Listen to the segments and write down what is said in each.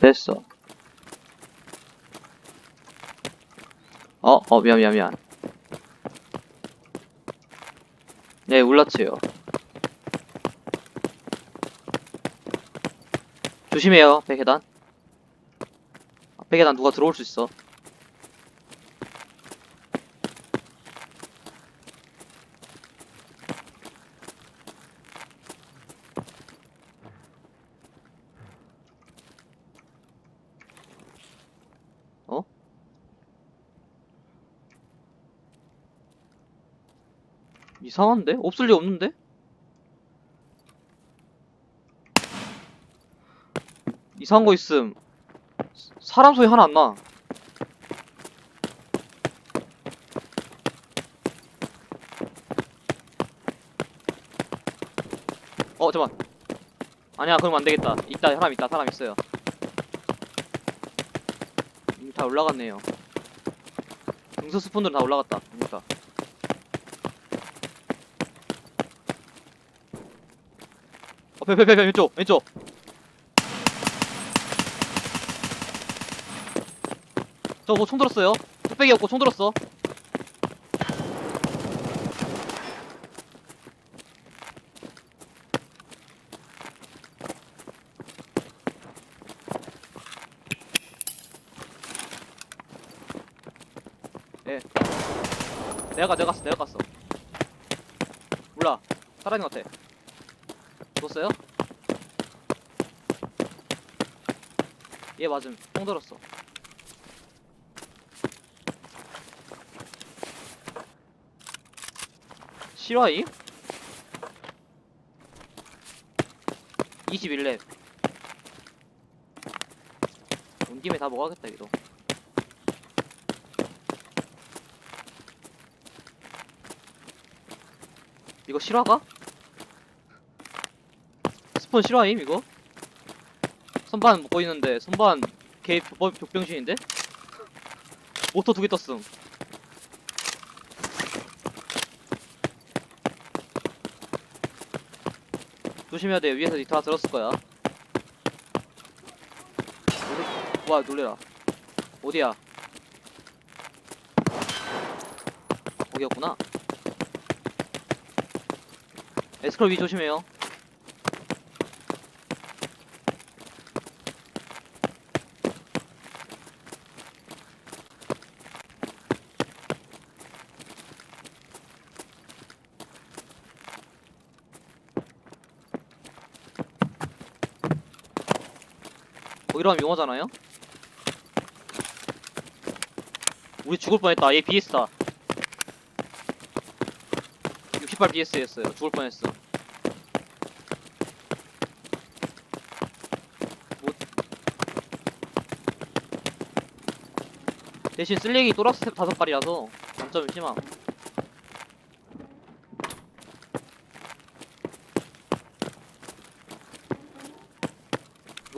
됐어. 어, 어, 미안, 미안, 미안. 네, 울라치요. 조심해요, 백계단. 백계단 누가 들어올 수 있어. 어? 이상한데? 없을 리 없는데? 이상한 거 있음. 사람 소리 하나 안 나. 어, 잠깐. 아니야, 그럼 안 되겠다. 있다, 사람 있다, 사람 있어요. 이미 다 올라갔네요. 응수 스폰들은 다 올라갔다. 그러니까. 배, 배, 배, 배, 왼쪽, 왼쪽. 저 뭐 총 들었어요? 뚝배기 없고 총 들었어. 예. 내가 가, 내가 갔어, 내가 갔어. 몰라. 살아있는 것 같아. 죽었어요? 얘 맞음. 총 들었어. 실화임? 21렙. 온 김에 다 먹어야겠다, 이거. 이거 실화가? 스폰 실화임, 이거? 선반 먹고 있는데, 선반 개 뭐, 족병신인데? 모터 두 개 떴음. 조심해야 돼. 위에서 다 들었을 거야. 어디- 와 놀래라. 어디야? 거기였구나. 에스컬 위 조심해요. 거기로 하면 용하잖아요? 우리 죽을 뻔했다. 얘 BS다. 68 BS였어요. 죽을 뻔했어. 뭐... 대신 쓸레기 또라스 탭 다섯 발이라서 장점이 심함.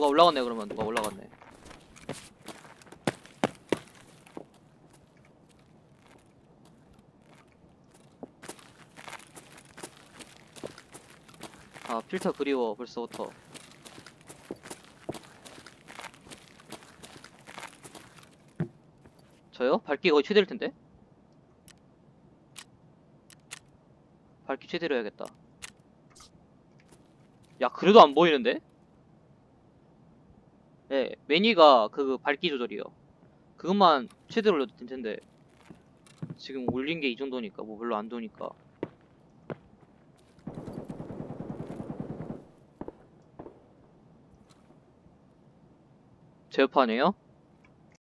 누가 올라갔네 그러면 누가 올라갔네. 아 필터 그리워 벌써부터. 저요? 밝기 거의 최대일 텐데. 밝기 최대로 해야겠다. 야 그래도 안 보이는데? 네, 매니가 그 밝기 조절이요. 그것만 최대로 올려도 될 텐데. 지금 올린 게 이 정도니까, 뭐 별로 안 도니까. 제어판이에요?